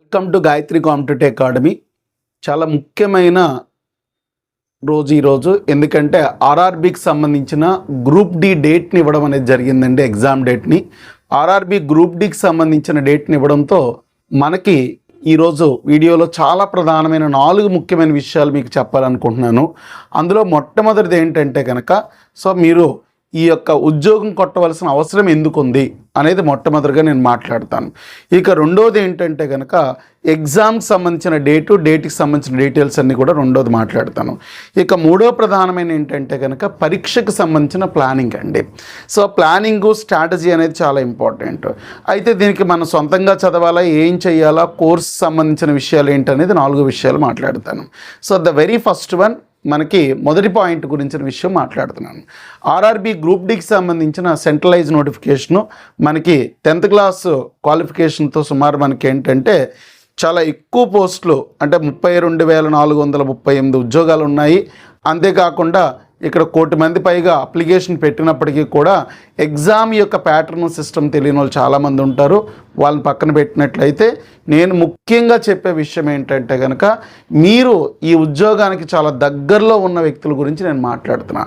Welcome to Gayatri competitive academy చాలా ముఖ్యమైన రోజు ఈరోజు ఎందుకంటే ఆర్ఆర్బికి సంబంధించిన గ్రూప్ డి డేట్ని ఇవ్వడం అనేది జరిగిందండి ఎగ్జామ్ డేట్ని ఆర్ఆర్బి గ్రూప్ డికి సంబంధించిన డేట్ని ఇవ్వడంతో మనకి ఈరోజు వీడియోలో చాలా ప్రధానమైన నాలుగు ముఖ్యమైన విషయాలు మీకు చెప్పాలనుకుంటున్నాను. అందులో మొట్టమొదటిది ఏంటంటే కనుక సో మీరు ఈ యొక్క ఉద్యోగం కొట్టవలసిన అవసరం ఎందుకుంది అనేది మొట్టమొదటిగా నేను మాట్లాడతాను. ఇక రెండోది ఏంటంటే కనుక ఎగ్జామ్కి సంబంధించిన డేటు డేట్కి సంబంధించిన డీటెయిల్స్ అన్నీ కూడా రెండోది మాట్లాడతాను. ఇక మూడో ప్రధానమైన ఏంటంటే కనుక పరీక్షకు సంబంధించిన ప్లానింగ్ అండి. సో ప్లానింగ్ స్ట్రాటజీ అనేది చాలా ఇంపార్టెంట్ అయితే దీనికి మనం సొంతంగా చదవాలా ఏం చేయాలా కోర్స్ సంబంధించిన విషయాలు ఏంటనేది నాలుగు విషయాలు మాట్లాడతాను. So the very first one మనకి మొదటి పాయింట్ గురించిన విషయం మాట్లాడుతున్నాను. ఆర్ఆర్బి గ్రూప్ డికి సంబంధించిన సెంట్రలైజ్ నోటిఫికేషను మనకి టెన్త్ క్లాస్ క్వాలిఫికేషన్తో సుమారు మనకి ఏంటంటే చాలా ఎక్కువ పోస్టులు అంటే ముప్పై రెండు వేల నాలుగు వందల ముప్పై ఎనిమిది ఉద్యోగాలు ఉన్నాయి. అంతేకాకుండా ఇక్కడ కోటి మంది పైగా అప్లికేషన్ పెట్టినప్పటికీ కూడా ఎగ్జామ్ యొక్క ప్యాటర్న్ సిస్టమ్ తెలియని వాళ్ళు చాలామంది ఉంటారు. వాళ్ళని పక్కన పెట్టినట్లయితే నేను ముఖ్యంగా చెప్పే విషయం ఏంటంటే కనుక మీరు ఈ ఉద్యోగానికి చాలా దగ్గరలో ఉన్న వ్యక్తుల గురించి నేను మాట్లాడుతున్నా.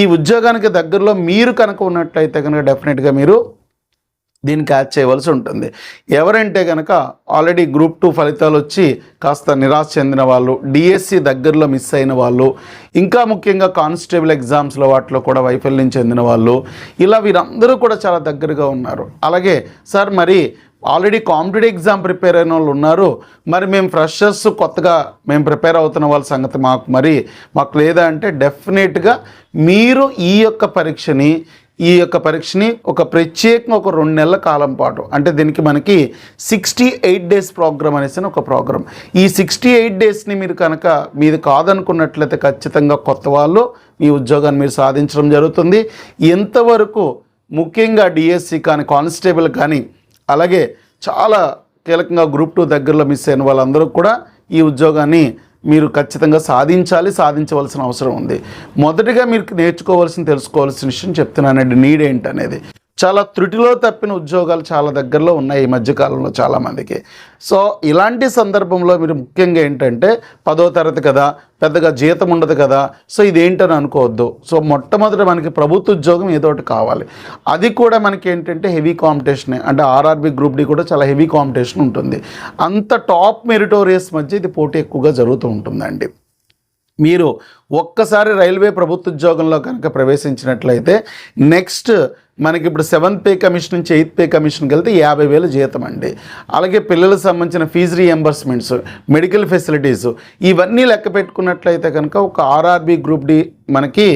ఈ ఉద్యోగానికి దగ్గరలో మీరు కనుక ఉన్నట్లయితే కనుక డెఫినెట్గా మీరు దీన్ని క్యాచ్ చేయవలసి ఉంటుంది. ఎవరంటే కనుక ఆల్రెడీ గ్రూప్ టూ ఫలితాలు వచ్చి కాస్త నిరాశ చెందిన వాళ్ళు డిఎస్సి దగ్గరలో మిస్ అయిన వాళ్ళు ఇంకా ముఖ్యంగా కానిస్టేబుల్ ఎగ్జామ్స్లో వాటిలో కూడా వైఫల్యం చెందిన వాళ్ళు ఇలా వీరందరూ కూడా చాలా దగ్గరగా ఉన్నారు. అలాగే సార్ మరి ఆల్రెడీ కాంపిటేటివ్ ఎగ్జామ్ ప్రిపేర్ అయిన వాళ్ళు ఉన్నారు. మరి మేము ఫ్రెషర్స్ కొత్తగా మేము ప్రిపేర్ అవుతున్న వాళ్ళ సంగతి మాకు మరి మాకు లేదా అంటే డెఫినెట్గా మీరు ఈ యొక్క పరీక్షని ఈ యొక్క పరీక్షని ఒక ప్రత్యేకంగా ఒక రెండు నెలల కాలం పాటు అంటే దీనికి మనకి సిక్స్టీ ఎయిట్ డేస్ ప్రోగ్రామ్ అనేసి ఒక ప్రోగ్రామ్ ఈ సిక్స్టీ ఎయిట్ డేస్ని మీరు కనుక మీది కాదనుకున్నట్లయితే ఖచ్చితంగా కొత్త వాళ్ళు మీ ఉద్యోగాన్ని మీరు సాధించడం జరుగుతుంది. ఎంతవరకు ముఖ్యంగా డిఎస్సి కానీ కానిస్టేబుల్ కానీ అలాగే చాలా కీలకంగా గ్రూప్ టూ దగ్గరలో మిస్ అయిన వాళ్ళందరూ కూడా ఈ ఉద్యోగాన్ని మీరు ఖచ్చితంగా సాధించాలి సాధించవలసిన అవసరం ఉంది. మొదటిగా మీరు నేర్చుకోవాల్సిన తెలుసుకోవాల్సిన విషయం చెప్తున్నానండి. నీడ్ ఏంటనేది చాలా త్రుటిలో తప్పిన ఉద్యోగాలు చాలా దగ్గరలో ఉన్నాయి ఈ మధ్యకాలంలో చాలామందికి సో ఇలాంటి సందర్భంలో మీరు ముఖ్యంగా ఏంటంటే పదో తరగతి కదా పెద్దగా జీతం ఉండదు కదా సో ఇదేంటని అనుకోవద్దు. సో మొట్టమొదటి మనకి ప్రభుత్వ ఉద్యోగం ఏదో ఒకటి కావాలి. అది కూడా మనకి ఏంటంటే హెవీ కాంపిటీషన్. అంటే ఆర్ఆర్బి గ్రూప్ డి కూడా చాలా హెవీ కాంపిటీషన్ ఉంటుంది. అంత టాప్ మెరిటోరియస్ మధ్య ఇది పోటీ ఎక్కువగా జరుగుతూ ఉంటుందండి. మీరు ఒక్కసారి రైల్వే ప్రభుత్వ ఉద్యోగంలో కనుక ప్రవేశించినట్లయితే నెక్స్ట్ మనకి ఇప్పుడు సెవెంత్ పే కమిషన్ నుంచి ఎయిత్ పే కమిషన్కి వెళ్తే యాభై వేలు జీతం అండి. అలాగే పిల్లలకు సంబంధించిన ఫీజు రీఎంబర్స్మెంట్స్ మెడికల్ ఫెసిలిటీస్ ఇవన్నీ లెక్క పెట్టుకున్నట్లయితే కనుక ఒక ఆర్ఆర్బి గ్రూప్ డి మనకి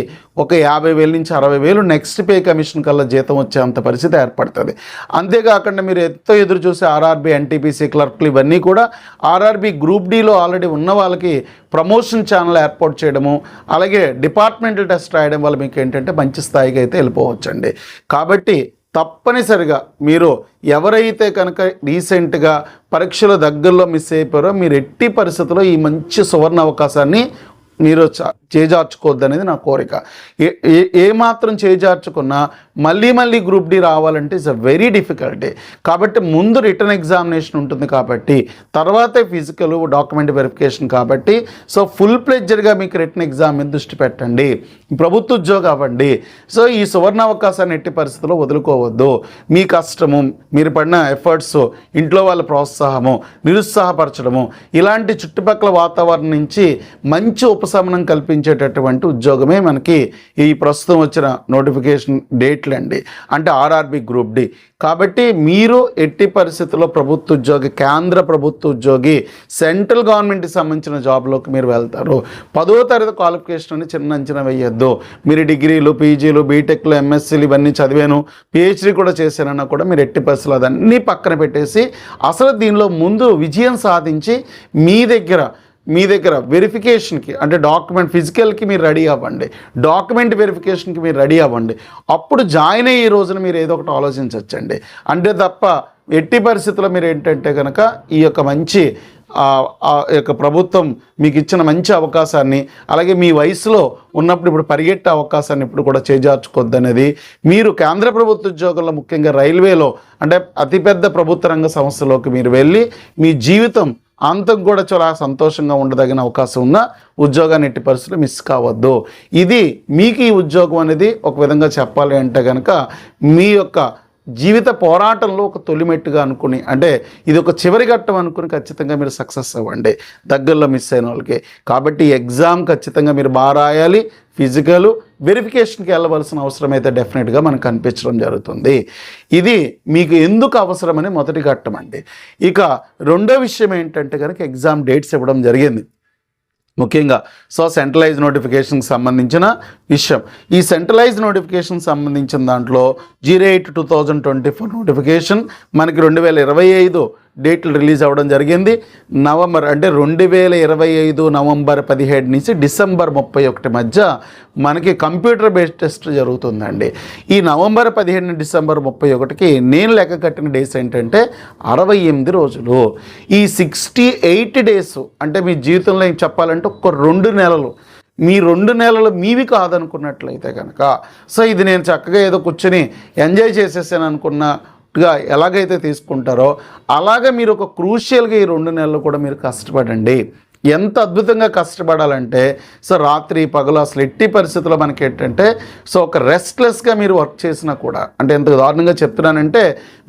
ఒక యాభై వేల నుంచి అరవై వేలు నెక్స్ట్ పే కమిషన్ కల్లా జీతం వచ్చే అంత పరిస్థితి ఏర్పడుతుంది. అంతేకాకుండా మీరు ఎంతో ఎదురు చూసే ఆర్ఆర్బి ఎన్టీపీసీ క్లర్క్లు ఇవన్నీ కూడా ఆర్ఆర్బి గ్రూప్ డిలో ఆల్రెడీ ఉన్న వాళ్ళకి ప్రమోషన్ ఛానల్ ఏర్పాటు చేయడము అలాగే డిపార్ట్మెంటల్ టెస్ట్ రాయడం వల్ల మీకు ఏంటంటే మంచి స్థాయికి అయితే వెళ్ళిపోవచ్చండి. కాబట్టి తప్పనిసరిగా మీరు ఎవరైతే కనుక రీసెంట్గా పరీక్షల దగ్గరలో మిస్ అయిపోయారో మీరు ఎట్టి పరిస్థితుల్లో ఈ మంచి సువర్ణ అవకాశాన్ని మీరు చేజార్చుకోవద్దు అనేది నా కోరిక. ఏ ఏ- మాత్రం చేజార్చుకున్నా మళ్ళీ మళ్ళీ గ్రూప్ డి రావాలంటే ఇట్స్ అ వెరీ డిఫికల్టీ కాబట్టి ముందు రిటర్న్ ఎగ్జామినేషన్ ఉంటుంది కాబట్టి తర్వాతే ఫిజికల్ డాక్యుమెంట్ వెరిఫికేషన్ కాబట్టి సో ఫుల్ ప్లెడ్జర్గా మీకు రిటర్న్ ఎగ్జామ్ మీద దృష్టి పెట్టండి. ప్రభుత్వ ఉద్యోగం అవ్వండి. సో ఈ సువర్ణ అవకాశాన్ని ఎట్టి పరిస్థితుల్లో వదులుకోవద్దు. మీ కష్టము మీరు పడిన ఎఫర్ట్స్ ఇంట్లో వాళ్ళ ప్రోత్సాహము నిరుత్సాహపరచడము ఇలాంటి చుట్టుపక్కల వాతావరణం నుంచి మంచి ఉపశమనం కల్పించేటటువంటి ఉద్యోగమే మనకి ఈ ప్రస్తుతం వచ్చిన నోటిఫికేషన్ డేట్లు అండి అంటే ఆర్ఆర్బి గ్రూప్ డి. కాబట్టి మీరు ఎట్టి పరిస్థితుల్లో ప్రభుత్వ ఉద్యోగి కేంద్ర ప్రభుత్వ ఉద్యోగి సెంట్రల్ గవర్నమెంట్కి సంబంధించిన జాబ్లోకి మీరు వెళ్తారు. పదో తరగతి క్వాలిఫికేషన్ అని చిన్న అంచనా వేయొద్దు. మీరు డిగ్రీలు పీజీలు బీటెక్లు ఎంఎస్సీలు ఇవన్నీ చదివాను పిహెచ్డీ కూడా చేశానన్నా కూడా మీరు ఎట్టి పరిస్థితులు అదన్నీ పక్కన పెట్టేసి అసలు దీనిలో ముందు విజయం సాధించి మీ దగ్గర మీ దగ్గర వెరిఫికేషన్కి అంటే డాక్యుమెంట్ ఫిజికల్కి మీరు రెడీ అవ్వండి. డాక్యుమెంట్ వెరిఫికేషన్కి మీరు రెడీ అవ్వండి. అప్పుడు జాయిన్ అయ్యే రోజున మీరు ఏదో ఒకటి ఆలోచించవచ్చండి అంటే తప్ప ఎట్టి పరిస్థితుల్లో మీరు ఏంటంటే కనుక ఈ యొక్క మంచి యొక్క ప్రభుత్వం మీకు ఇచ్చిన మంచి అవకాశాన్ని అలాగే మీ వయసులో ఉన్నప్పుడు ఇప్పుడు పరిగెట్టే అవకాశాన్ని ఇప్పుడు కూడా చేజార్చుకోవద్దనేది మీరు కేంద్ర ప్రభుత్వ ఉద్యోగంలో ముఖ్యంగా రైల్వేలో అంటే అతిపెద్ద ప్రభుత్వ రంగ సంస్థలోకి మీరు వెళ్ళి మీ జీవితం అంతకు కూడా చాలా సంతోషంగా ఉండదగిన అవకాశం ఉన్న ఉద్యోగాన్ని ఎట్టి పరిస్థితులు మిస్ కావద్దు. ఇది మీకు ఈ ఉద్యోగం అనేది ఒక విధంగా చెప్పాలి అంటే కనుక మీ యొక్క జీవిత పోరాటంలో ఒక తొలిమెట్టుగా అనుకుని అంటే ఇది ఒక చివరి ఘట్టం అనుకుని ఖచ్చితంగా మీరు సక్సెస్ అవ్వండి. దగ్గరలో మిస్ అయిన వాళ్ళకి. కాబట్టి ఎగ్జామ్ ఖచ్చితంగా మీరు బాగా రాయాలి. ఫిజికల్ వెరిఫికేషన్కి వెళ్ళవలసిన అవసరం అయితే డెఫినెట్గా మనకు కనిపించడం జరుగుతుంది. ఇది మీకు ఎందుకు అవసరమని మొదటి ఘట్టం అండి. ఇక రెండో విషయం ఏంటంటే కనుక ఎగ్జామ్ డేట్స్ ఇవ్వడం జరిగింది. ముఖ్యంగా సో సెంట్రలైజ్ నోటిఫికేషన్కి సంబంధించిన విషయం. ఈ సెంట్రలైజ్ నోటిఫికేషన్ సంబంధించిన దాంట్లో zero eight two thousand twenty four notification మనకి రెండు వేల ఇరవై ఐదు డేట్లు రిలీజ్ అవ్వడం జరిగింది. నవంబర్ అంటే రెండు వేల ఇరవై ఐదు నవంబర్ పదిహేడు నుంచి డిసెంబర్ ముప్పై ఒకటి మధ్య మనకి కంప్యూటర్ బేస్డ్ టెస్ట్ జరుగుతుందండి. ఈ నవంబర్ పదిహేడు డిసెంబర్ ముప్పై ఒకటికి నేను లెక్క కట్టిన డేస్ ఏంటంటే అరవై ఎనిమిది రోజులు. ఈ సిక్స్టీ ఎయిట్ డేస్ అంటే మీ జీవితంలో ఏం చెప్పాలంటే ఒక రెండు నెలలు. మీ రెండు నెలలు మీవి కాదనుకున్నట్లయితే కనుక సో ఇది నేను చక్కగా ఏదో కూర్చొని ఎంజాయ్ చేసేసాను గా ఎలాగైతే తీసుకుంటారో అలాగే మీరు ఒక క్రూషియల్గా ఈ రెండు నెలలు కూడా మీరు కష్టపడండి. ఎంత అద్భుతంగా కష్టపడాలంటే సో రాత్రి పగలు అసలు ఎట్టి పరిస్థితుల్లో మనకి ఏంటంటే సో ఒక రెస్ట్లెస్గా మీరు వర్క్ చేసినా కూడా అంటే ఎంత దారుణంగా చెప్తున్నానంటే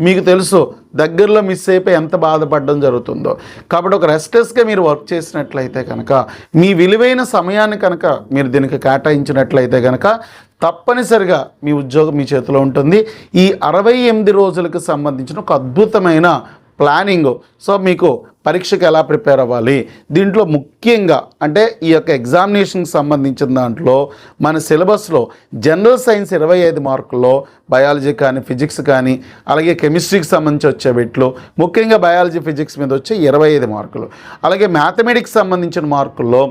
మీకు తెలుసు దగ్గరలో మిస్ అయిపోయి ఎంత బాధపడడం జరుగుతుందో. కాబట్టి ఒక రెస్ట్లెస్గా మీరు వర్క్ చేసినట్లయితే కనుక మీ విలువైన సమయాన్ని కనుక మీరు దీనికి కేటాయించినట్లయితే కనుక తప్పనిసరిగా మీ ఉద్యోగం మీ చేతిలో ఉంటుంది. ఈ అరవై ఎనిమిది రోజులకు సంబంధించిన ఒక అద్భుతమైన ప్లానింగ్. సో మీకు పరీక్షకు ఎలా ప్రిపేర్ అవ్వాలి? దీంట్లో ముఖ్యంగా అంటే ఈ యొక్క ఎగ్జామినేషన్కి సంబంధించిన దాంట్లో మన సిలబస్లో జనరల్ సైన్స్ ఇరవై ఐదు మార్కుల్లో బయాలజీ కానీ ఫిజిక్స్ కానీ అలాగే కెమిస్ట్రీకి సంబంధించి వచ్చే వీటిలో ముఖ్యంగా బయాలజీ ఫిజిక్స్ మీద వచ్చే ఇరవై ఐదు మార్కులు. అలాగే మ్యాథమెటిక్స్ సంబంధించిన మార్కుల్లో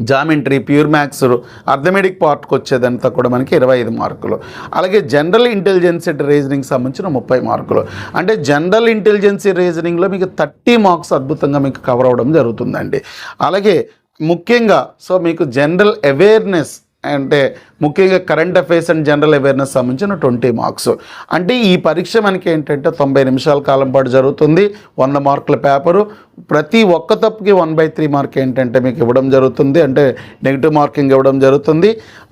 జామెంట్రీ ప్యూర్ మ్యాథ్స్ అర్థమెటిక్ పార్ట్కి వచ్చేదంతా కూడా మనకి ఇరవై ఐదు మార్కులు. అలాగే జనరల్ ఇంటెలిజెన్సీ రీజనింగ్ సంబంధించిన ముప్పై మార్కులు. అంటే జనరల్ ఇంటెలిజెన్సీ రీజనింగ్లో మీకు థర్టీ మార్క్స్ అద్భుతంగా మీకు కవర్ అవ్వడం జరుగుతుందండి. అలాగే ముఖ్యంగా సో మీకు జనరల్ అవేర్నెస్ అంటే ముఖ్యంగా current affairs and general awareness సంబంధించిన ట్వంటీ మార్క్స్. అంటే ఈ పరీక్ష మనకి ఏంటంటే తొంభై నిమిషాల కాలం పాటు జరుగుతుంది. వంద మార్కుల పేపరు. ప్రతి ఒక్క తప్పుకి వన్ బై త్రీ మార్క్ ఏంటంటే మీకు ఇవ్వడం జరుగుతుంది. అంటే నెగిటివ్ మార్కింగ్ ఇవ్వడం జరుగుతుంది.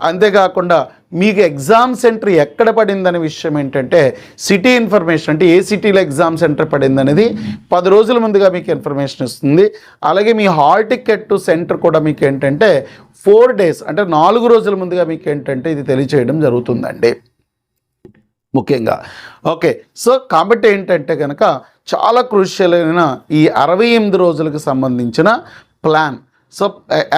అంతేకాకుండా మీకు ఎగ్జామ్ సెంటర్ ఎక్కడ పడిందనే విషయం ఏంటంటే సిటీ ఇన్ఫర్మేషన్ అంటే ఏ సిటీలో ఎగ్జామ్ సెంటర్ పడిందనేది పది రోజుల ముందుగా మీకు ఇన్ఫర్మేషన్ ఇస్తుంది. అలాగే మీ హాల్ టికెట్ టు సెంటర్ కూడా మీకు ఏంటంటే ఫోర్ డేస్ అంటే నాలుగు రోజుల ముందుగా మీకు ఏంటంటే ఇది తెలియచేయడం జరుగుతుందండి. ముఖ్యంగా. ఓకే. సో కాబట్టి ఏంటంటే కనుక చాలా క్రూషియల్ అయిన ఈ అరవై ఎనిమిది రోజులకు సంబంధించిన plan so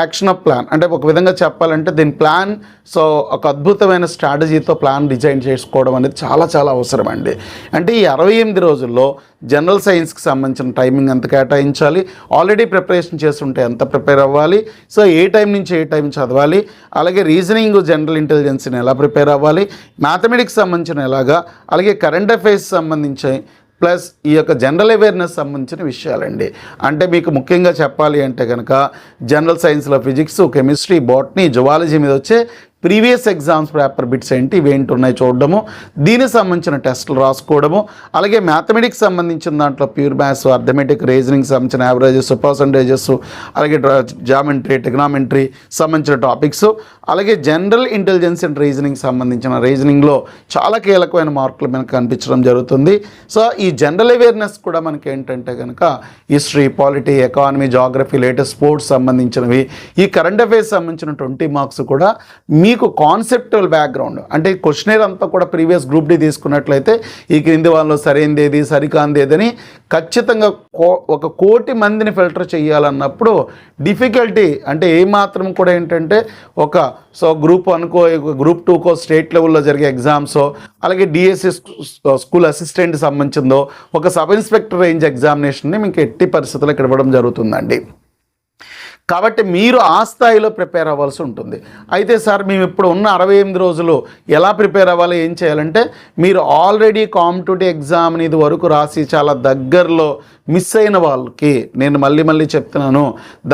action of plan అంటే ఒక విధంగా చెప్పాలంటే దీని ప్లాన్ సో ఒక అద్భుతమైన స్ట్రాటజీతో ప్లాన్ డిజైన్ చేసుకోవడం అనేది చాలా చాలా అవసరం అండి. అంటే ఈ అరవై ఎనిమిది రోజుల్లో జనరల్ సైన్స్కి సంబంధించిన టైమింగ్ ఎంత కేటాయించాలి? ఆల్రెడీ ప్రిపరేషన్ చేస్తుంటే ఎంత ప్రిపేర్ అవ్వాలి? సో ఏ టైం నుంచి ఏ టైం చదవాలి? అలాగే రీజనింగ్ జనరల్ ఇంటెలిజెన్స్ని ఎలా ప్రిపేర్ అవ్వాలి? మ్యాథమెటిక్స్ సంబంధించిన ఎలాగా? అలాగే కరెంట్ అఫైర్స్ సంబంధించి ప్లస్ ఈ యొక్క జనరల్ అవేర్నెస్ సంబంధించిన విషయాలండి. అంటే మీకు ముఖ్యంగా చెప్పాలి అంటే కనుక జనరల్ సైన్స్లో ఫిజిక్స్ కెమిస్ట్రీ బాటనీ జువాలజీ మీద వచ్చే ప్రీవియస్ ఎగ్జామ్స్ పేపర్ బిట్స్ ఏంటి ఇవేంటి ఉన్నాయి చూడడము దీనికి సంబంధించిన టెస్టులు రాసుకోవడము అలాగే మ్యాథమెటిక్స్ సంబంధించిన దాంట్లో ప్యూర్ మ్యాథ్స్ అర్థమెటిక్ రీజనింగ్ సంబంధించిన యావరేజెస్ పర్సంటేజెస్ అలాగే జామెంట్రీ టెక్నామెంట్రీ సంబంధించిన టాపిక్స్ అలాగే జనరల్ ఇంటెలిజెన్స్ అండ్ రీజనింగ్ సంబంధించిన రీజనింగ్లో చాలా కీలకమైన మార్కులు మనకు కనిపించడం జరుగుతుంది. సో ఈ జనరల్ అవేర్నెస్ కూడా మనకి ఏంటంటే కనుక history polity economy geography latest sports సంబంధించినవి ఈ కరెంట్ అఫైర్స్ సంబంధించిన ట్వంటీ మార్క్స్ కూడా మీ మీకు కాన్సెప్టువల్ బ్యాక్గ్రౌండ్ అంటే క్వశ్చనర్ అంతా కూడా ప్రీవియస్ గ్రూప్ డి తీసుకున్నట్లయితే ఈ క్రింది వాళ్ళు సరైనది ఏది సరికాంది ఏదని ఖచ్చితంగా కో- ఒక కోటి మందిని ఫిల్టర్ చేయాలన్నప్పుడు డిఫికల్టీ అంటే ఏమాత్రం కూడా ఏంటంటే ఒక సో గ్రూప్ అనుకో గ్రూప్ టూకో స్టేట్ లెవెల్లో జరిగే ఎగ్జామ్స్ అలాగే డిఎస్సి స్కూల్ అసిస్టెంట్ సంబంధించిందో ఒక సబ్ ఇన్స్పెక్టర్ రేంజ్ ఎగ్జామినేషన్ని మీకు ఎట్టి పరిస్థితుల్లో ఇక్కడ ఇవ్వడం జరుగుతుందండి. కాబట్టి మీరు ఆ స్థాయిలో ప్రిపేర్ అవ్వాల్సి ఉంటుంది. అయితే సార్ మేము ఇప్పుడు ఉన్న అరవై ఎనిమిది రోజులు ఎలా ప్రిపేర్ అవ్వాలి ఏం చేయాలంటే మీరు ఆల్రెడీ కాంపిటేటివ్ ఎగ్జామ్ ఇది వరకు రాసి చాలా దగ్గరలో మిస్ అయిన వాళ్ళకి నేను మళ్ళీ మళ్ళీ చెప్తున్నాను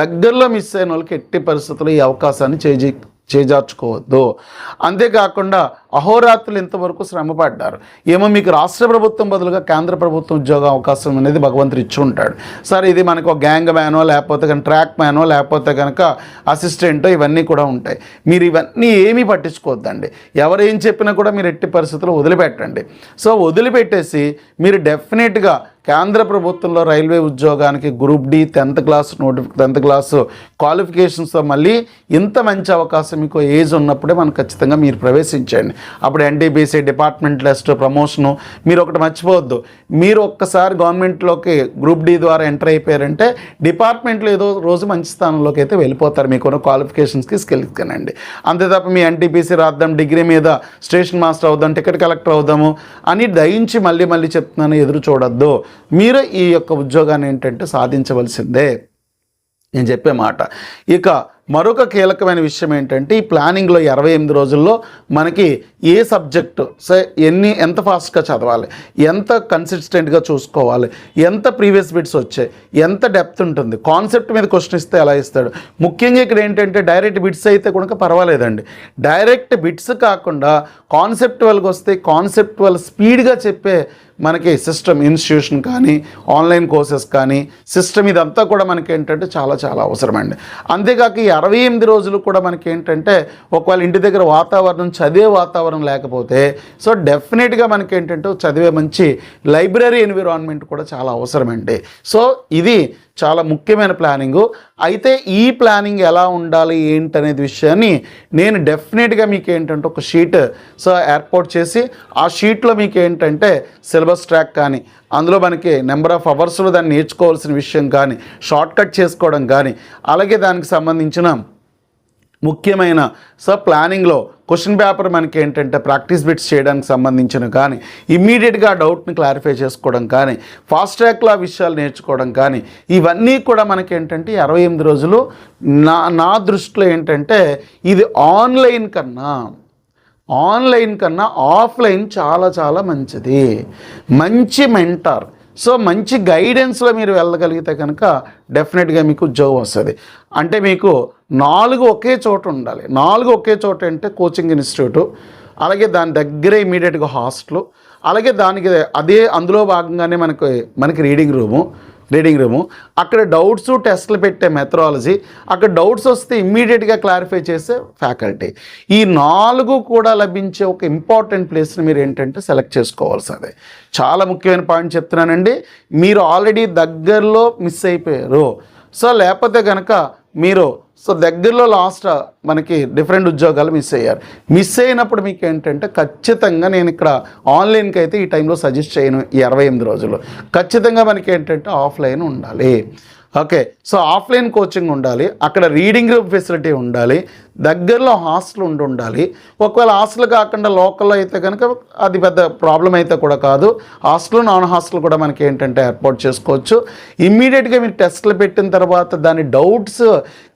దగ్గరలో మిస్ అయిన వాళ్ళకి ఎట్టి పరిస్థితుల్లో ఈ అవకాశాన్ని చేజీ చేజార్చుకోవద్దు. అంతేకాకుండా అహోరాత్రులు ఇంతవరకు శ్రమపడ్డారు. ఏమో మీకు రాష్ట్ర ప్రభుత్వం బదులుగా కేంద్ర ప్రభుత్వం ఉద్యోగ అవకాశం అనేది భగవంతుడు ఇచ్చి ఉంటాడు. సార్ ఇది మనకు ఒక గ్యాంగ్ మ్యానో లేకపోతే కనుక ట్రాక్ మ్యానో లేకపోతే కనుక అసిస్టెంటో ఇవన్నీ కూడా ఉంటాయి. మీరు ఇవన్నీ ఏమీ పట్టించుకోవద్దండి. ఎవరు ఏం చెప్పినా కూడా మీరు ఎట్టి పరిస్థితుల్లో వదిలిపెట్టండి. సో వదిలిపెట్టేసి మీరు డెఫినెట్గా కేంద్ర ప్రభుత్వంలో రైల్వే ఉద్యోగానికి గ్రూప్ డి టెన్త్ క్లాస్ నోటిఫి టెన్త్ క్లాస్ క్వాలిఫికేషన్స్తో మళ్ళీ ఇంత మంచి అవకాశం మీకు ఏజ్ ఉన్నప్పుడే మనం ఖచ్చితంగా మీరు ప్రవేశించండి. అప్పుడు ఎన్టీబీసీ డిపార్ట్మెంట్ లిస్ట్ ప్రమోషను మీరు ఒకటి మర్చిపోవద్దు. మీరు ఒక్కసారి గవర్నమెంట్లోకి గ్రూప్ డి ద్వారా ఎంటర్ అయిపోయారంటే డిపార్ట్మెంట్లో ఏదో రోజు మంచి స్థానంలోకి అయితే వెళ్ళిపోతారు. మీకున్న క్వాలిఫికేషన్స్కి స్కిల్స్ కనండి అంతే తప్ప మీ ఎన్టీపీసీ రాద్దాం డిగ్రీ మీద స్టేషన్ మాస్టర్ అవుదాం టికెట్ కలెక్టర్ అవుదాము అని దయించి మళ్ళీ మళ్ళీ చెప్తున్నాను ఎదురు చూడొద్దు. మీరు ఈ యొక్క ఉద్యోగాన్ని ఏంటంటే సాధించవలసిందే. నేను చెప్పే మాట. ఇక మరొక కీలకమైన విషయం ఏంటంటే ఈ ప్లానింగ్లో ఇరవై ఎనిమిది రోజుల్లో మనకి ఏ సబ్జెక్టు సే ఎన్ని ఎంత ఫాస్ట్గా చదవాలి ఎంత కన్సిస్టెంట్గా చూసుకోవాలి ఎంత ప్రీవియస్ బిట్స్ వచ్చాయి ఎంత డెప్త్ ఉంటుంది కాన్సెప్ట్ మీద క్వశ్చన్ ఇస్తే ఎలా ఇస్తాడు. ముఖ్యంగా ఇక్కడ ఏంటంటే డైరెక్ట్ బిట్స్ అయితే కనుక పర్వాలేదండి. డైరెక్ట్ బిట్స్ కాకుండా కాన్సెప్టువల్కి వస్తే కాన్సెప్టువల్ స్పీడ్గా చెప్పే మనకి సిస్టమ్ ఇన్స్టిట్యూషన్ కానీ ఆన్లైన్ కోర్సెస్ కానీ సిస్టమ్ ఇదంతా కూడా మనకి ఏంటంటే చాలా చాలా అవసరమండి. అంతేకాక ఈ అరవై ఎనిమిది రోజులు కూడా మనకి ఏంటంటే ఒకవేళ ఇంటి దగ్గర వాతావరణం చదివే వాతావరణం లేకపోతే సో డెఫినెట్గా మనకి ఏంటంటే చదివే మంచి లైబ్రరీ ఎన్విరాన్మెంట్ కూడా చాలా అవసరమండి. సో ఇది చాలా ముఖ్యమైన ప్లానింగు. అయితే ఈ ప్లానింగ్ ఎలా ఉండాలి ఏంటనేది విషయాన్ని నేను డెఫినెట్గా మీకు ఏంటంటే ఒక షీట్ సో ఏర్పాటు చేసి ఆ షీట్లో మీకు ఏంటంటే సిలబస్ ట్రాక్ కానీ అందులో మనకి నెంబర్ ఆఫ్ అవర్స్లో దాన్ని నేర్చుకోవాల్సిన విషయం కానీ షార్ట్ కట్ చేసుకోవడం కానీ అలాగే దానికి సంబంధించిన ముఖ్యమైన. సో ప్లానింగ్లో క్వశ్చన్ పేపర్ మనకి ఏంటంటే ప్రాక్టీస్ బిట్స్ చేయడానికి సంబంధించిన కానీ ఇమ్మీడియట్గా డౌట్ని క్లారిఫై చేసుకోవడం కానీ ఫాస్ట్ ట్రాక్లో విషయాలు నేర్చుకోవడం కానీ ఇవన్నీ కూడా మనకి ఏంటంటే ఇరవై ఎనిమిది రోజులు నా నా దృష్టిలో ఏంటంటే ఇది ఆన్లైన్ కన్నా ఆన్లైన్ కన్నా ఆఫ్లైన్ చాలా చాలా మంచిది. మంచి మెంటార్. సో మంచి గైడెన్స్లో మీరు వెళ్ళగలిగితే కనుక డెఫినెట్గా మీకు ఉద్యోగం వస్తుంది. అంటే మీకు నాలుగు ఒకే చోట ఉండాలి. నాలుగు ఒకే చోట అంటే కోచింగ్ ఇన్స్టిట్యూటు అలాగే దాని దగ్గరే ఇమీడియట్గా హాస్టల్ అలాగే దానికి అదే అందులో భాగంగానే మనకి మనకి రీడింగ్ రూము రీడింగ్ రూము. అక్కడ డౌట్స్ టెస్ట్లు పెట్టే మెథడాలజీ అక్కడ డౌట్స్ వస్తే ఇమ్మీడియట్గా క్లారిఫై చేసే ఫ్యాకల్టీ. ఈ నాలుగు కూడా లభించే ఒక ఇంపార్టెంట్ ప్లేస్ని మీరు ఏంటంటే సెలెక్ట్ చేసుకోవాల్సిందే. చాలా ముఖ్యమైన పాయింట్ చెప్తున్నానండి. మీరు ఆల్రెడీ దగ్గరలో మిస్ అయిపోయారు. సో లేకపోతే కనుక మీరు సో దగ్గరలో లాస్ట్ మనకి డిఫరెంట్ ఉద్యోగాలు మిస్ అయ్యారు. మిస్ అయినప్పుడు మీకు ఏంటంటే ఖచ్చితంగా నేను ఇక్కడ ఆన్లైన్కి అయితే ఈ టైంలో సజెస్ట్ చేయను ఈ ఇరవై ఎనిమిది రోజులు. ఖచ్చితంగా మనకి ఏంటంటే ఆఫ్లైన్ ఉండాలి. ఓకే సో ఆఫ్లైన్ కోచింగ్ ఉండాలి అక్కడ రీడింగ్ గ్రూప్ ఫెసిలిటీ ఉండాలి దగ్గరలో హాస్టల్ ఉండి ఉండాలి. ఒకవేళ హాస్టల్ కాకుండా లోకల్లో అయితే కనుక అది పెద్ద ప్రాబ్లం అయితే కూడా కాదు. హాస్టల్ నాన్ హాస్టల్ కూడా మనకి ఏంటంటే ఏర్పాటు చేసుకోవచ్చు. ఇమ్మీడియట్గా మీరు టెస్ట్లు పెట్టిన తర్వాత దాని డౌట్స్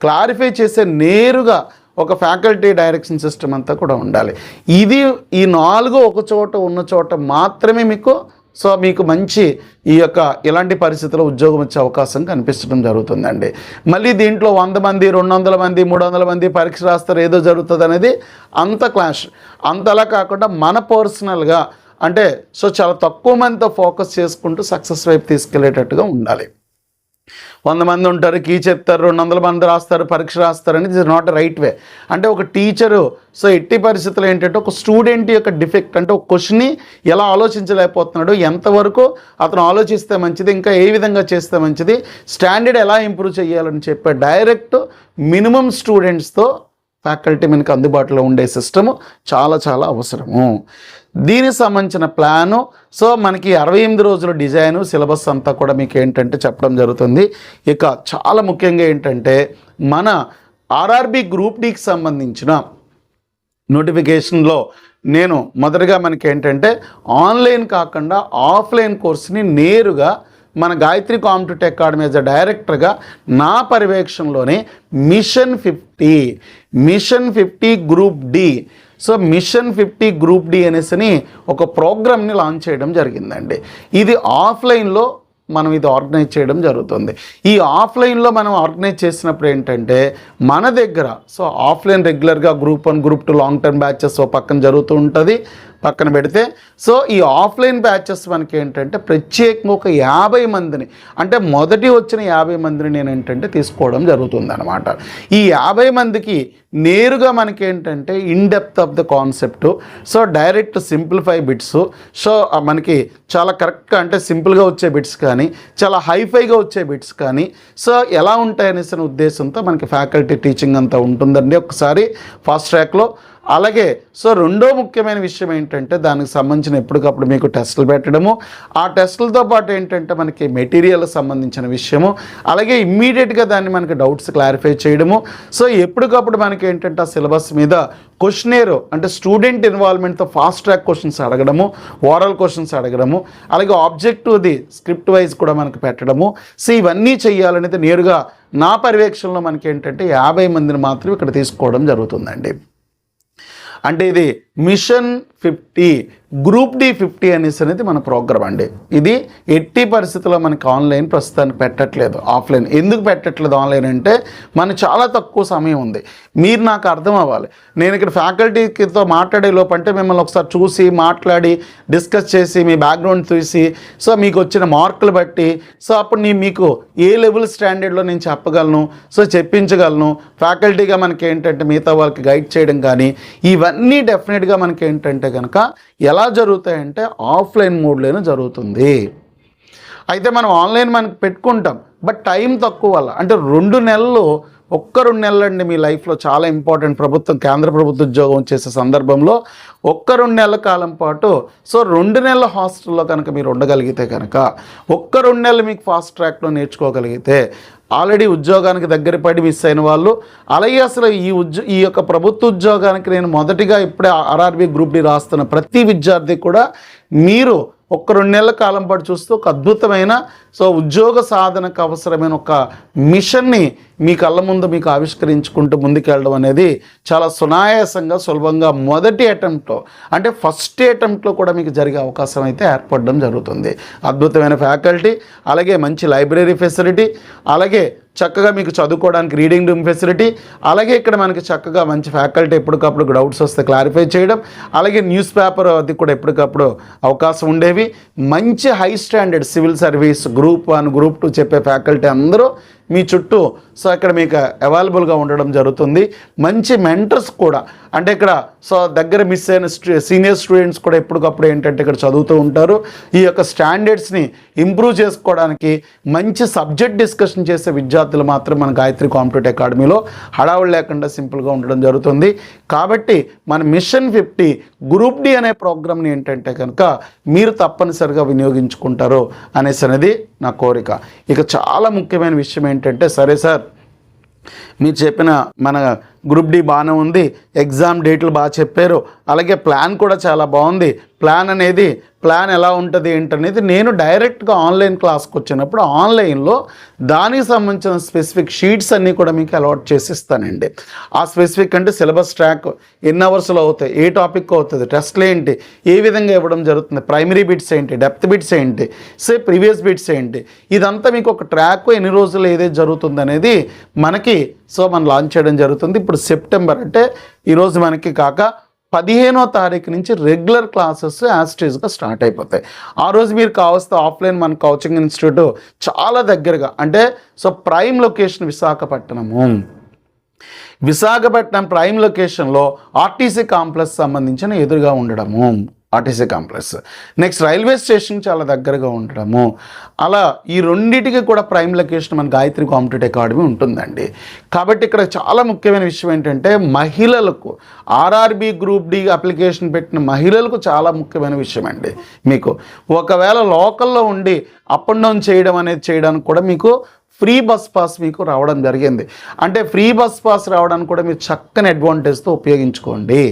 క్లారిఫై చేసే నేరుగా ఒక ఫ్యాకల్టీ డైరెక్షన్ సిస్టమ్ అంతా కూడా ఉండాలి. ఇది ఈ నాలుగు ఒక చోట ఉన్న చోట మాత్రమే మీకు సో మీకు మంచి ఈ యొక్క ఇలాంటి పరిస్థితుల్లో ఉద్యోగం వచ్చే అవకాశం కనిపించడం జరుగుతుందండి. మళ్ళీ దీంట్లో వంద మంది రెండు వందల మంది మూడు వందల మంది పరీక్ష రాస్తారు ఏదో జరుగుతుంది అనేది అంత క్లాష్. అంతలా కాకుండా మన పర్సనల్గా అంటే సో చాలా తక్కువ మందితో ఫోకస్ చేసుకుంటూ సక్సెస్ వైపు తీసుకెళ్ళేటట్టుగా ఉండాలి. వంద మంది ఉంటారు కీ చెప్తారు రెండు వందల మంది రాస్తారు పరీక్ష రాస్తారు అనేది ఇస్ నాట్ రైట్ వే అంటే ఒక టీచరు సో ఎట్టి పరిస్థితులు ఏంటంటే ఒక స్టూడెంట్ యొక్క డిఫెక్ట్ అంటే ఒక క్వశ్చన్ని ఎలా ఆలోచించలేకపోతున్నాడు ఎంతవరకు అతను ఆలోచిస్తే మంచిది ఇంకా ఏ విధంగా చేస్తే మంచిది స్టాండర్డ్ ఎలా ఇంప్రూవ్ చేయాలని చెప్పే డైరెక్ట్ మినిమం స్టూడెంట్స్తో ఫ్యాకల్టీ మనకు అందుబాటులో ఉండే సిస్టము చాలా చాలా అవసరము. దీనికి సంబంధించిన ప్లాను. సో మనకి అరవై ఎనిమిది రోజుల డిజైను సిలబస్ అంతా కూడా మీకు ఏంటంటే చెప్పడం జరుగుతుంది. ఇక చాలా ముఖ్యంగా ఏంటంటే మన ఆర్ఆర్బి గ్రూప్ డికి సంబంధించిన నోటిఫికేషన్లో నేను మొదటగా మనకి ఏంటంటే ఆన్లైన్ కాకుండా ఆఫ్లైన్ కోర్స్ని నేరుగా మన Gayatri competitive academy as a డైరెక్టర్గా నా పర్యవేక్షణలోనే mission fifty mission fifty group D so mission fifty group D అనేసి ఒక ప్రోగ్రామ్ని లాంచ్ చేయడం జరిగిందండి. ఇది ఆఫ్లైన్లో మనం ఇది ఆర్గనైజ్ చేయడం జరుగుతుంది. ఈ ఆఫ్లైన్లో మనం ఆర్గనైజ్ చేసినప్పుడు ఏంటంటే మన దగ్గర సో ఆఫ్లైన్ రెగ్యులర్గా group one group two long term batches ఓ పక్కన జరుగుతూ ఉంటుంది. పక్కన పెడితే. సో ఈ ఆఫ్లైన్ బ్యాచెస్ మనకి ఏంటంటే ప్రత్యేకంగా ఒక యాభై మందిని అంటే మొదటి వచ్చిన యాభై మందిని నేను ఏంటంటే తీసుకోవడం జరుగుతుంది అనమాట ఈ యాభై మందికి నేరుగా మనకి ఏంటంటే in depth of the concept so direct simplify bits so మనకి చాలా కరెక్ట్గా అంటే సింపుల్గా వచ్చే బిట్స్ కానీ చాలా హైఫైగా వచ్చే బిట్స్ కానీ సో ఎలా ఉంటాయనేసిన ఉద్దేశంతో మనకి ఫ్యాకల్టీ టీచింగ్ అంతా ఉంటుందండి. ఒకసారి ఫాస్ట్ ట్రాక్లో అలాగే సో రెండో ముఖ్యమైన విషయం ఏంటంటే దానికి సంబంధించిన ఎప్పటికప్పుడు మీకు టెస్టులు పెట్టడము. ఆ టెస్టులతో పాటు ఏంటంటే మనకి మెటీరియల్ సంబంధించిన విషయము. అలాగే ఇమ్మీడియట్గా దాన్ని మనకి డౌట్స్ క్లారిఫై చేయడము. సో ఎప్పటికప్పుడు మనకి ఏంటంటే ఆ సిలబస్ మీద క్వశ్చనేర్ అంటే స్టూడెంట్ ఇన్వాల్వ్మెంట్తో ఫాస్ట్ ట్రాక్ క్వశ్చన్స్ అడగడము ఓరల్ క్వశ్చన్స్ అడగడము అలాగే ఆబ్జెక్టివ్ది స్క్రిప్ట్ వైజ్ కూడా మనకు పెట్టడము. సో ఇవన్నీ చేయాలనేది నేరుగా నా పర్యవేక్షణలో మనకి ఏంటంటే యాభై మందిని మాత్రం ఇక్కడ తీసుకోవడం జరుగుతుందండి. అంటే ఇది mission fifty. Group D fifty అనేసి అనేది మన ప్రోగ్రామ్ అండి. ఇది ఎట్టి పరిస్థితుల్లో మనకి ఆన్లైన్ ప్రస్తుతానికి పెట్టట్లేదు ఆఫ్లైన్. ఎందుకు పెట్టట్లేదు ఆన్లైన్ అంటే మన చాలా తక్కువ సమయం ఉంది. మీరు నాకు అర్థం అవ్వాలి. నేను ఇక్కడ ఫ్యాకల్టీతో మాట్లాడే లోపంటే మిమ్మల్ని ఒకసారి చూసి మాట్లాడి డిస్కస్ చేసి మీ బ్యాక్గ్రౌండ్ చూసి సో మీకు వచ్చిన మార్కులు బట్టి సో అప్పుడు నేను మీకు ఏ లెవెల్ స్టాండర్డ్లో నేను చెప్పగలను సో చెప్పించగలను. ఫ్యాకల్టీగా మనకి ఏంటంటే మిగతా వాళ్ళకి గైడ్ చేయడం కానీ ఇవన్నీ డెఫినెట్గా మనకి ఏంటంటే కనుక ఎలా ఎలా జరుగుతాయంటే ఆఫ్లైన్ మోడ్లోనే జరుగుతుంది. అయితే మనం ఆన్లైన్ మనకి పెట్టుకుంటాం. బట్ టైం తక్కువ వల్ల అంటే రెండు నెలలు ఒక్క రెండు నెలలండి మీ లైఫ్లో చాలా ఇంపార్టెంట్ ప్రభుత్వం కేంద్ర ప్రభుత్వ ఉద్యోగం చేసే సందర్భంలో ఒక్క రెండు నెలల కాలం పాటు. సో రెండు నెలల హాస్టల్లో కనుక మీరు ఉండగలిగితే కనుక ఒక్క రెండు నెలలు మీకు ఫాస్ట్ ట్రాక్లో నేర్చుకోగలిగితే ఆల్రెడీ ఉద్యోగానికి దగ్గరపడి మిస్ అయిన వాళ్ళు. అలాగే అసలు ఈ ఉద్యో ఈ యొక్క ప్రభుత్వ ఉద్యోగానికి నేను మొదటిగా ఇప్పుడే ఆర్ఆర్బీ గ్రూప్ డి రాస్తున్న ప్రతి విద్యార్థి కూడా మీరు ఒక్క రెండు నెలల కాలం పాటు చూస్తూ ఒక అద్భుతమైన సో ఉద్యోగ సాధనకు అవసరమైన ఒక మిషన్ని మీ కళ్ళ ముందు మీకు ఆవిష్కరించుకుంటూ ముందుకెళ్ళడం అనేది చాలా సునాయాసంగా సులభంగా మొదటి అటెంప్ట్లో అంటే ఫస్ట్ అటెంప్ట్లో కూడా మీకు జరిగే అవకాశం అయితే ఏర్పడడం జరుగుతుంది. అద్భుతమైన ఫ్యాకల్టీ అలాగే మంచి లైబ్రరీ ఫెసిలిటీ అలాగే చక్కగా మీకు చదువుకోవడానికి రీడింగ్ రూమ్ ఫెసిలిటీ అలాగే ఇక్కడ మనకి చక్కగా మంచి ఫ్యాకల్టీ ఎప్పటికప్పుడు డౌట్స్ వస్తే క్లారిఫై చేయడం అలాగే న్యూస్ పేపర్ అది కూడా ఎప్పటికప్పుడు అవకాశం ఉండేవి. మంచి high standard civil service group group one group two చెప్పే ఫ్యాకల్టీ అందరూ మీ చుట్టూ. సో ఇక్కడ మీకు అవైలబుల్గా ఉండడం జరుగుతుంది. మంచి మెంటర్స్ కూడా. అంటే ఇక్కడ సో దగ్గర మిస్ అయిన సీనియర్ స్టూడెంట్స్ కూడా ఎప్పటికప్పుడు ఏంటంటే ఇక్కడ చదువుతూ ఉంటారు. ఈ యొక్క స్టాండర్డ్స్ని ఇంప్రూవ్ చేసుకోవడానికి మంచి సబ్జెక్ట్ డిస్కషన్ చేసే విద్యార్థులు మాత్రం మన గాయత్రి కాంపిటేటివ్ అకాడమీలో హడావుడు లేకుండా సింపుల్గా ఉండడం జరుగుతుంది. కాబట్టి మన మిషన్ ఫిఫ్టీ గ్రూప్ డి అనే ప్రోగ్రామ్ని ఏంటంటే కనుక మీరు తప్పనిసరిగా వినియోగించుకుంటారు అనేసి అనేది నా కోరిక. ఇక చాలా ముఖ్యమైన విషయం ఏంటంటే సరే సార్ మీరు చెప్పిన మన గ్రూప్ డి బాగానే ఉంది. ఎగ్జామ్ డేట్లు బాగా చెప్పారు. అలాగే ప్లాన్ కూడా చాలా బాగుంది. ప్లాన్ అనేది ప్లాన్ ఎలా ఉంటుంది ఏంటనేది నేను డైరెక్ట్గా ఆన్లైన్ క్లాస్కి వచ్చినప్పుడు ఆన్లైన్లో దానికి సంబంధించిన స్పెసిఫిక్ షీట్స్ అన్నీ కూడా మీకు అలాట్ చేసి ఇస్తానండి ఆ స్పెసిఫిక్ అంటే సిలబస్ ట్రాక్ ఎన్ని అవర్స్లో అవుతాయి ఏ టాపిక్ అవుతుంది టెస్ట్లు ఏంటి ఏ విధంగా ఇవ్వడం జరుగుతుంది ప్రైమరీ బిట్స్ ఏంటి డెప్త్ బిట్స్ ఏంటి సే ప్రీవియస్ బిట్స్ ఏంటి ఇదంతా మీకు ఒక ట్రాక్ ఎన్ని రోజులు ఏదైతే జరుగుతుంది అనేది మనకి సో మనం లాంచ్ చేయడం జరుగుతుంది. ఇప్పుడు సెప్టెంబర్ అంటే ఈరోజు మనకి కాక పదిహేనో తారీఖు నుంచి రెగ్యులర్ క్లాసెస్ యాస్టేజ్గా స్టార్ట్ అయిపోతాయి. ఆ రోజు మీరు కావస్తే ఆఫ్లైన్ మన కోచింగ్ ఇన్స్టిట్యూట్ చాలా దగ్గరగా అంటే so prime location Visakhapatnam. Visakhapatnam prime లొకేషన్లో ఆర్టీసీ కాంప్లెక్స్ సంబంధించిన ఎదురుగా ఉండడము. RTC complex. Next railway station చాలా దగ్గరగా ఉండడము. అలా ఈ రెండింటికి కూడా ప్రైమ్ లొకేషన్ మన గాయత్రి కాంపిటేటివ్ అకాడమీ ఉంటుందండి. కాబట్టి ఇక్కడ చాలా ముఖ్యమైన విషయం ఏంటంటే మహిళలకు ఆర్ఆర్బి గ్రూప్ డి అప్లికేషన్ పెట్టిన మహిళలకు చాలా ముఖ్యమైన విషయం అండి మీకు. ఒకవేళ లోకల్లో ఉండి అప్ అండ్ డౌన్ చేయడం అనేది చేయడానికి కూడా మీకు ఫ్రీ బస్ పాస్ మీకు రావడం జరిగింది. అంటే ఫ్రీ బస్ పాస్ రావడానికి కూడా మీరు చక్కని అడ్వాంటేజ్తో ఉపయోగించుకోండి.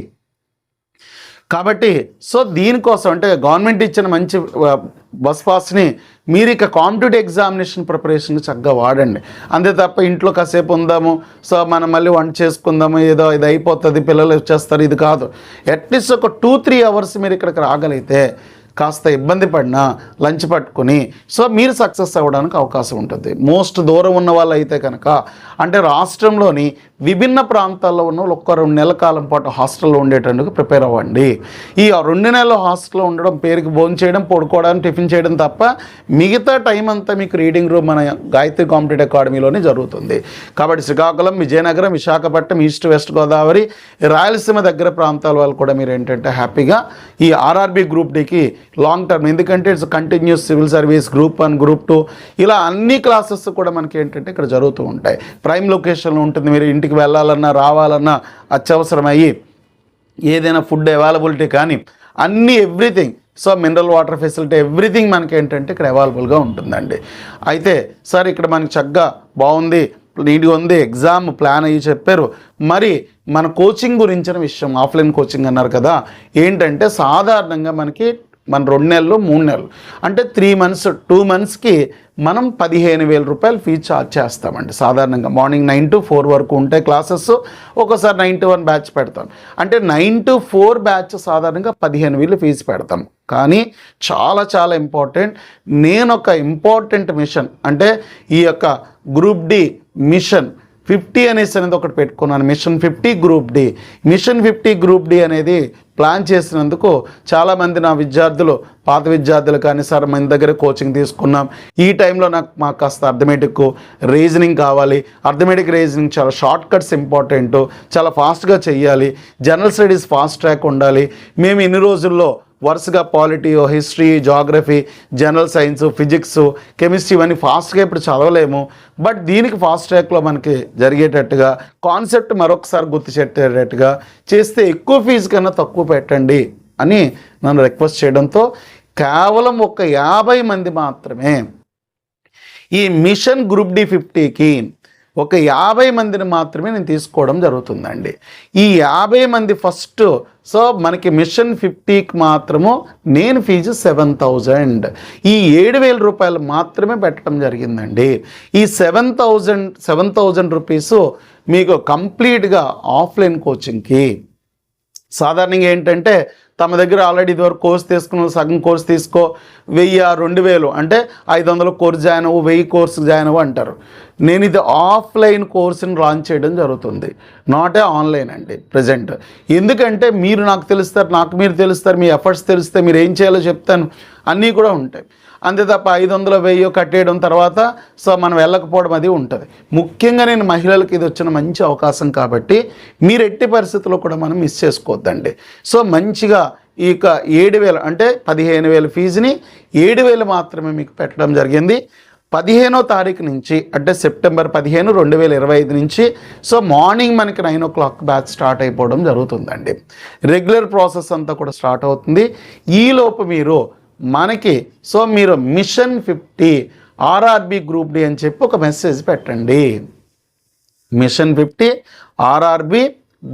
కాబట్టి సో దీనికోసం అంటే గవర్నమెంట్ ఇచ్చిన మంచి బస్ పాస్ని మీరు ఇక కాంపిటేటివ్ ఎగ్జామినేషన్ ప్రిపరేషన్ చక్కగా వాడండి. అంతే తప్ప ఇంట్లో కాసేపు ఉందాము సో మనం మళ్ళీ వంట చేసుకుందాము ఏదో ఇది అయిపోతుంది పిల్లలు వచ్చేస్తారు ఇది కాదు. అట్లీస్ట్ ఒక టూ త్రీ అవర్స్ మీరు ఇక్కడికి రాగలిగితే కాస్త ఇబ్బంది పడినా లంచ్ పట్టుకొని సో మీరు సక్సెస్ అవ్వడానికి అవకాశం ఉంటుంది. మోస్ట్ దూరం ఉన్న వాళ్ళు అయితే కనుక అంటే రాష్ట్రంలోని విభిన్న ప్రాంతాల్లో ఉన్న వాళ్ళు ఒక్క రెండు నెలల కాలం పాటు హాస్టల్లో ఉండేటందుకు ప్రిపేర్ అవ్వండి. ఈ రెండు నెలలు హాస్టల్లో ఉండడం పేరుకి భోజనం చేయడం పడుకోవడం టిఫిన్ చేయడం తప్ప మిగతా టైం అంతా మీకు రీడింగ్ రూమ్ మన గాయత్రి కాంపిటేటివ్ అకాడమీలోనే జరుగుతుంది. కాబట్టి శ్రీకాకుళం విజయనగరం విశాఖపట్నం ఈస్ట్ వెస్ట్ గోదావరి రాయలసీమ దగ్గర ప్రాంతాల వాళ్ళు కూడా మీరు ఏంటంటే హ్యాపీగా ఈ ఆర్ఆర్బి గ్రూప్ డికి లాంగ్ టర్మ్ ఎందుకంటే it's continuous civil service group one group two ఇలా అన్ని క్లాసెస్ కూడా మనకి ఏంటంటే ఇక్కడ జరుగుతూ ఉంటాయి. ప్రైమ్ లొకేషన్లో ఉంటుంది. మీరు ఇంటికి వెళ్ళాలన్నా రావాలన్నా అత్యవసరమయ్యి ఏదైనా ఫుడ్ అవైలబిలిటీ కానీ అన్నీ everything so mineral water facility everything మనకి ఏంటంటే ఇక్కడ అవైలబుల్గా ఉంటుందండి. అయితే సార్ ఇక్కడ మనకి చక్కగా బాగుంది. నీట్గా ఉంది. ఎగ్జామ్ ప్లాన్ అయ్యి చెప్పారు. మరి మన కోచింగ్ గురించిన విషయం ఆఫ్లైన్ కోచింగ్ అన్నారు కదా. ఏంటంటే సాధారణంగా మనకి మన రెండు నెలలు మూడు నెలలు. అంటే త్రీ మంత్స్ టూ మంత్స్కి మనం పదిహేను వేల రూపాయలు ఫీజు ఛార్జ్ చేస్తామండి. సాధారణంగా మార్నింగ్ నైన్ టు ఫోర్ వరకు ఉంటాయి క్లాసెస్ ఒకసారి నైన్ టు వన్ బ్యాచ్ పెడతాం. అంటే నైన్ టు ఫోర్ బ్యాచ్ సాధారణంగా పదిహేను వేలు ఫీజు పెడతాం. కానీ చాలా చాలా ఇంపార్టెంట్ నేను ఒక ఇంపార్టెంట్ మిషన్ అంటే ఈ యొక్క గ్రూప్ డి మిషన్ ఫిఫ్టీ అనేసి అనేది ఒకటి పెట్టుకున్నాను. Mission fifty group D. Mission fifty group D అనేది ప్లాన్ చేసినందుకు చాలామంది నా విద్యార్థులు పాత విద్యార్థులు కానీ సార్ మన దగ్గర కోచింగ్ తీసుకున్నాం. ఈ టైంలో నాకు మాకు కాస్త అర్థమెటిక్ రీజనింగ్ కావాలి. అర్థమెటిక్ రీజనింగ్ చాలా షార్ట్ కట్స్ ఇంపార్టెంట్. చాలా ఫాస్ట్గా చెయ్యాలి. జనరల్ స్టడీస్ ఫాస్ట్ ట్రాక్ ఉండాలి. మేము ఇన్ని రోజుల్లో వరుసగా polity history geography general science physics chemistry ఇవన్నీ ఫాస్ట్గా ఇప్పుడు చదవలేము. బట్ దీనికి ఫాస్ట్ ట్రాక్లో మనకి జరిగేటట్టుగా కాన్సెప్ట్ మరొకసారి గుర్తు పెట్టేటట్టుగా చేస్తే ఎక్కువ ఫీజు కన్నా తక్కువ పెట్టండి అని నన్ను రిక్వెస్ట్ చేయడంతో కేవలం ఒక యాభై మంది మాత్రమే ఈ మిషన్ గ్రూప్ డి ఫిఫ్టీకి ఒక యాభై మందిని మాత్రమే నేను తీసుకోవడం జరుగుతుందండి. ఈ యాభై మంది ఫస్ట్ సో మనకి మిషన్ ఫిఫ్టీకి మాత్రము నేను ఫీజు సెవెన్ థౌజండ్. ఈ ఏడు వేల రూపాయలు మాత్రమే పెట్టడం జరిగిందండి. ఈ seven thousand seven thousand rupees మీకు కంప్లీట్గా ఆఫ్లైన్ కోచింగ్కి. సాధారణంగా ఏంటంటే తమ దగ్గర ఆల్రెడీ ఇదివరకు కోర్స్ తీసుకున్న సగం కోర్స్ తీసుకో వెయ్యి రెండు వేలు. అంటే ఐదు వందల కోర్స్ జాయిన్ అవ్వు వెయ్యి కోర్సు జాయిన్ అవ్వు అంటారు. నేను ఇది ఆఫ్లైన్ కోర్సుని లాంచ్ చేయడం జరుగుతుంది. నాట్ ఏ ఆన్లైన్ అండి ప్రజెంట్ ఎందుకంటే మీరు నాకు తెలుస్తారు నాకు మీరు తెలుస్తారు మీ ఎఫర్ట్స్ తెలిస్తే మీరు ఏం చేయాలో చెప్తాను. అన్నీ కూడా ఉంటాయి. అంతే తప్ప ఐదు వందల వెయ్యి కట్టేయడం తర్వాత సో మనం వెళ్ళకపోవడం అది ఉంటుంది. ముఖ్యంగా నేను మహిళలకు ఇది వచ్చిన మంచి అవకాశం కాబట్టి మీరు ఎట్టి పరిస్థితుల్లో కూడా మనం మిస్ చేసుకోవద్దండి. సో మంచిగా ఈ యొక్క ఏడు వేలు అంటే పదిహేను వేల ఫీజుని ఏడు వేలు మాత్రమే మీకు పెట్టడం జరిగింది. పదిహేనో తారీఖు నుంచి అంటే సెప్టెంబర్ పదిహేను రెండు వేల ఇరవై ఐదు నుంచి సో మార్నింగ్ మనకి nine o'clock batch start అయిపోవడం జరుగుతుందండి. రెగ్యులర్ ప్రాసెస్ అంతా కూడా స్టార్ట్ అవుతుంది. ఈలోపు మీరు మనకి. సో మీరు mission fifty RRB group D అని చెప్పి ఒక మెసేజ్ పెట్టండి. Mission fifty RRB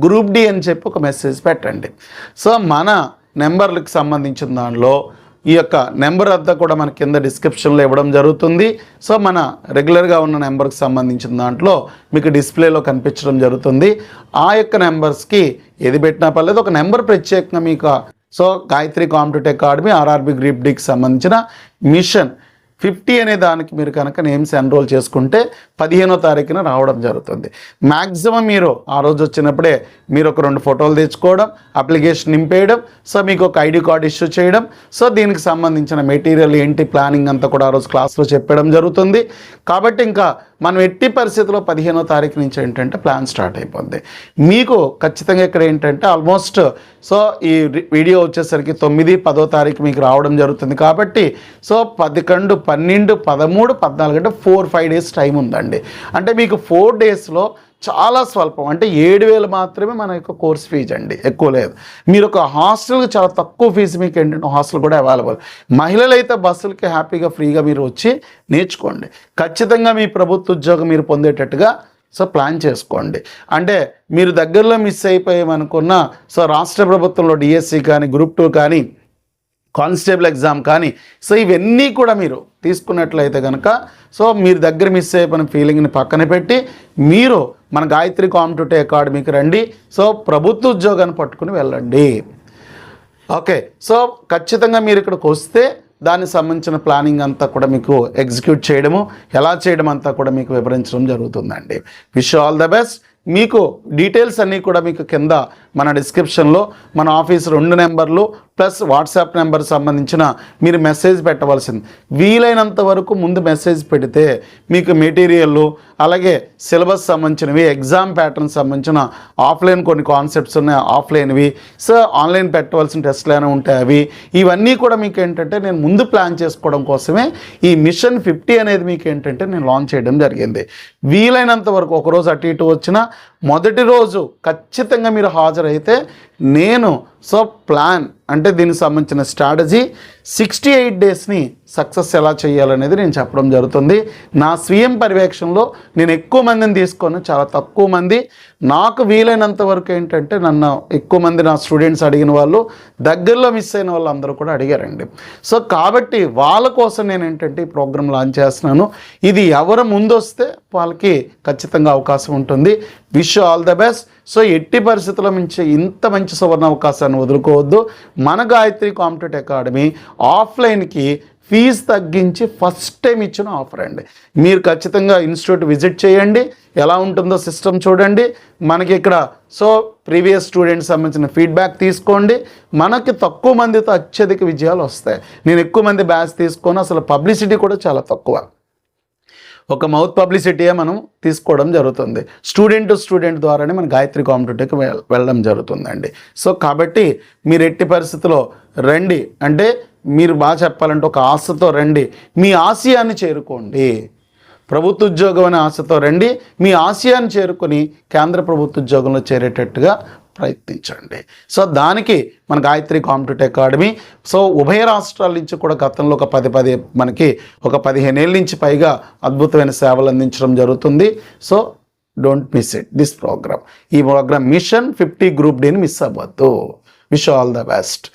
group D అని చెప్పి ఒక మెసేజ్ పెట్టండి. సో మన నెంబర్లకు సంబంధించిన దానిలో ఈ యొక్క నెంబర్ అంతా కూడా మన కింద డిస్క్రిప్షన్లో ఇవ్వడం జరుగుతుంది. సో మన రెగ్యులర్గా ఉన్న నెంబర్కి సంబంధించిన దాంట్లో మీకు డిస్ప్లేలో కనిపించడం జరుగుతుంది. ఆ యొక్క నెంబర్స్కి ఏది పెట్టినా పర్లేదు. ఒక నెంబర్ ప్రత్యేకంగా మీకు so Gayatri competitive academy RRB group డికి సంబంధించిన మిషన్ ఫిఫ్టీ అనే దానికి మీరు కనుక నేమ్స్ ఎన్రోల్ చేసుకుంటే పదిహేనో తారీఖున రావడం జరుగుతుంది. మ్యాక్సిమం మీరు ఆ రోజు వచ్చినప్పుడే మీరు ఒక రెండు ఫోటోలు తెచ్చుకోవడం అప్లికేషన్ నింపేయడం సో మీకు ఒక ఐడి కార్డ్ ఇష్యూ చేయడం సో దీనికి సంబంధించిన మెటీరియల్ ఏంటి ప్లానింగ్ అంతా కూడా ఆ రోజు క్లాస్లో చెప్పడం జరుగుతుంది. కాబట్టి ఇంకా మనం ఎట్టి పరిస్థితుల్లో పదిహేనో తారీఖు నుంచి ఏంటంటే ప్లాన్ స్టార్ట్ అయిపోద్ది. మీకు ఖచ్చితంగా ఇక్కడ ఏంటంటే ఆల్మోస్ట్ సో ఈ వీడియో వచ్చేసరికి తొమ్మిది పదో తారీఖు మీకు రావడం జరుగుతుంది. కాబట్టి సో పదకొండు పన్నెండు పదమూడు పద్నాలుగు అంటే ఫోర్ ఫైవ్ డేస్ టైం ఉందండి. అంటే మీకు ఫోర్ డేస్లో చాలా స్వల్పం. అంటే ఏడు వేలు మాత్రమే మన యొక్క కోర్స్ ఫీజు అండి. ఎక్కువ లేదు. మీరు ఒక హాస్టల్కి చాలా తక్కువ ఫీజు మీకు ఏంటంటే హాస్టల్ కూడా అవైలబుల్ మహిళలు అయితే బస్సులకి హ్యాపీగా ఫ్రీగా మీరు వచ్చి నేర్చుకోండి. ఖచ్చితంగా మీ ప్రభుత్వ ఉద్యోగం మీరు పొందేటట్టుగా సో ప్లాన్ చేసుకోండి. అంటే మీరు దగ్గరలో మిస్ అయిపోయామనుకున్న సో రాష్ట్ర ప్రభుత్వంలో డిఎస్సి కానీ గ్రూప్ టూ కానీ కానిస్టేబుల్ ఎగ్జామ్ కానీ సో ఇవన్నీ కూడా మీరు తీసుకున్నట్లయితే కనుక సో మీరు దగ్గర మిస్ అయిపోయిన ఫీలింగ్ని పక్కన పెట్టి మీరు మన గాయత్రి కాంపిటేటివ్ అకాడమీకి రండి. సో ప్రభుత్వ ఉద్యోగాన్ని పట్టుకుని వెళ్ళండి. ఓకే. సో ఖచ్చితంగా మీరు ఇక్కడికి వస్తే దానికి సంబంధించిన ప్లానింగ్ అంతా కూడా మీకు ఎగ్జిక్యూట్ చేయడము ఎలా చేయడం అంతా కూడా మీకు వివరించడం జరుగుతుందండి. Wish all the best. మీకు డీటెయిల్స్ అన్నీ కూడా మీకు కింద మన డిస్క్రిప్షన్లో మన ఆఫీస్ రెండు నెంబర్లు ప్లస్ వాట్సాప్ నెంబర్ సంబంధించిన మీరు మెసేజ్ పెట్టవలసింది. వీలైనంత వరకు ముందు మెసేజ్ పెడితే మీకు మెటీరియల్ అలాగే సిలబస్ సంబంధించినవి ఎగ్జామ్ ప్యాటర్న్ సంబంధించిన ఆఫ్లైన్ కొన్ని కాన్సెప్ట్స్ ఉన్నాయి ఆఫ్లైన్వి. సో ఆన్లైన్ పెట్టవలసిన టెస్ట్లు అయినా ఉంటాయి అవి. ఇవన్నీ కూడా మీకు ఏంటంటే నేను ముందు ప్లాన్ చేసుకోవడం కోసమే ఈ మిషన్ ఫిఫ్టీ అనేది మీకు ఏంటంటే నేను లాంచ్ చేయడం జరిగింది. వీలైనంత వరకు ఒకరోజు అటు ఇటు వచ్చిన మొదటి రోజు ఖచ్చితంగా మీరు హాజరైతే నేను సో ప్లాన్ అంటే దీనికి సంబంధించిన స్ట్రాటజీ సిక్స్టీ ఎయిట్ డేస్ని సక్సెస్ ఎలా చేయాలనేది నేను చెప్పడం జరుగుతుంది. నా స్వీయం పర్యవేక్షణలో నేను ఎక్కువ మందిని తీసుకొని చాలా తక్కువ మంది. నాకు వీలైనంత వరకు ఏంటంటే నన్ను ఎక్కువ మంది నా స్టూడెంట్స్ అడిగిన వాళ్ళు దగ్గరలో మిస్ అయిన వాళ్ళు అందరూ కూడా అడిగారండి. సో కాబట్టి వాళ్ళ కోసం నేను ఏంటంటే ఈ ప్రోగ్రామ్ లాంచ్ చేస్తున్నాను. ఇది ఎవరు ముందు వస్తే వాళ్ళకి ఖచ్చితంగా అవకాశం ఉంటుంది. Wish all the best. So ఎట్టి పరిస్థితుల్లో మించి ఇంత మంచి సువర్ణ అవకాశాన్ని వదులుకోవద్దు. మన గాయత్రి కాంపిటేట్ అకాడమీ ఆఫ్లైన్కి ఫీజు తగ్గించి ఫస్ట్ టైం ఇచ్చిన ఆఫర్ అండి. మీరు ఖచ్చితంగా ఇన్స్టిట్యూట్ విజిట్ చేయండి. ఎలా ఉంటుందో సిస్టమ్ చూడండి. మనకి ఇక్కడ సో ప్రీవియస్ స్టూడెంట్స్ సంబంధించిన ఫీడ్బ్యాక్ తీసుకోండి. మనకి తక్కువ మందితో అత్యధిక విజయాలు వస్తాయి. నేను ఎక్కువ మంది బ్యాచ్ తీసుకొని. అసలు పబ్లిసిటీ కూడా చాలా తక్కువ. ఒక మౌత్ పబ్లిసిటీయే మనం తీసుకోవడం జరుగుతుంది. స్టూడెంట్ టు స్టూడెంట్ ద్వారానే మన గాయత్రి కాంపిటేటివ్కి వెళ్ళడం జరుగుతుందండి. సో కాబట్టి మీరు ఎట్టి పరిస్థితిలో రండి. అంటే మీరు బాగా చెప్పాలంటే ఒక ఆశతో రండి. మీ ఆశయాన్ని చేరుకోండి. ప్రభుత్వ ఉద్యోగం అనే ఆశతో రండి. మీ ఆశయాన్ని చేరుకొని కేంద్ర ప్రభుత్వ ఉద్యోగంలో చేరేటట్టుగా ప్రయత్నించండి. సో దానికి మన గాయత్రి కాంపిటేటివ్ అకాడమీ. సో ఉభయ రాష్ట్రాల నుంచి కూడా గతంలో ఒక పది పది మనకి ఒక పదిహేను ఏళ్ళ నుంచి పైగా అద్భుతమైన సేవలు అందించడం జరుగుతుంది. So don't miss it this programme. ఈ ప్రోగ్రామ్ మిషన్ ఫిఫ్టీ గ్రూప్ డీని మిస్ అవ్వద్దు. Wish all the best.